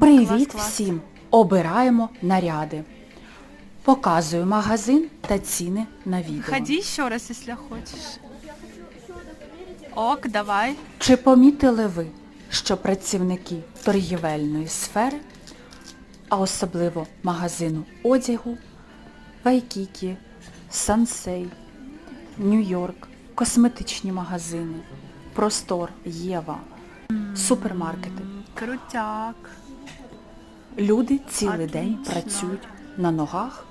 Привіт клас, клас. всім! Обираємо наряди. Показую магазин та ціни на відео. Ходи еще раз, если хочешь. Ок, давай. Чи помітили ви, що працівники торгівельної сфери, а особливо магазину одягу, Вайкікі, Сансей, Нью-Йорк, косметичні магазини, Простор, Єва, супермаркети. Крутяк. Люди цілий день працюють на ногах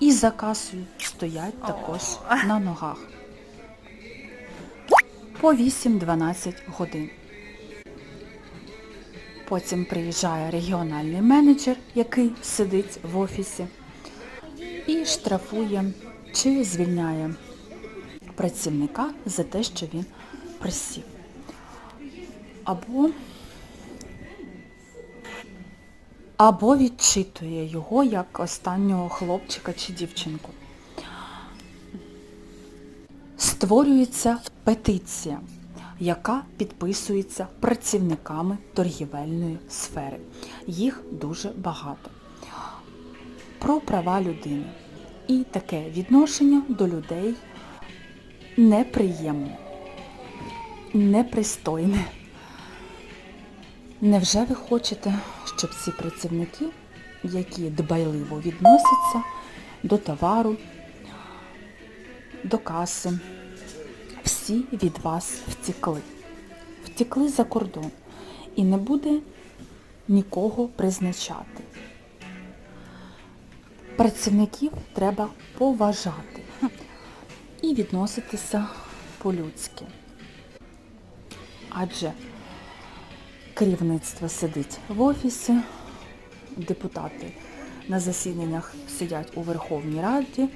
і за касою стоять також на ногах. По 8-12 годин. Потім приїжджає регіональний менеджер, який сидить в офісі, і штрафує чи звільняє працівника за те, що він присів. Або або відчитує його як останнього хлопчика чи дівчинку. Створюється петиція, яка підписується працівниками торгівельної сфери. Їх дуже багато. Про права людини. І таке відношення до людей неприємне, непристойне. Невже ви хочете, щоб ці працівники, які дбайливо відносяться до товару, до каси, всі від вас втекли? Втекли за кордон і не буде нікого призначати. Працівників треба поважати і відноситися по-людськи. Адже Керівництво сидить в офісі, депутати на засіданнях сидять у Верховній Раді,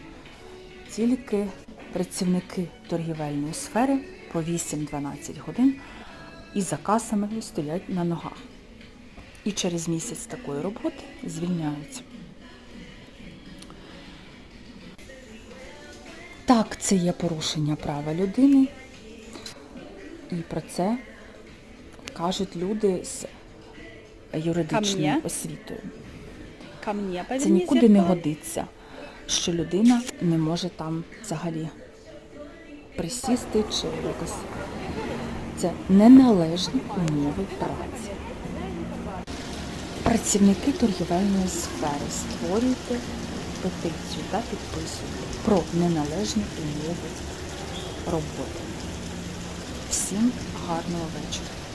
тільки працівники торгівельної сфери по 8-12 годин і за касами стоять на ногах. І через місяць такої роботи звільняються. Так, це є порушення права людини, і про це кажуть люди з юридичною освітою. Це нікуди не годиться, що людина не може там взагалі присісти чи якось. Це неналежні умови праці. Працівники торгівельної сфери створюйте петицію та підписуйте про неналежні умови роботи. Всім гарного вечора.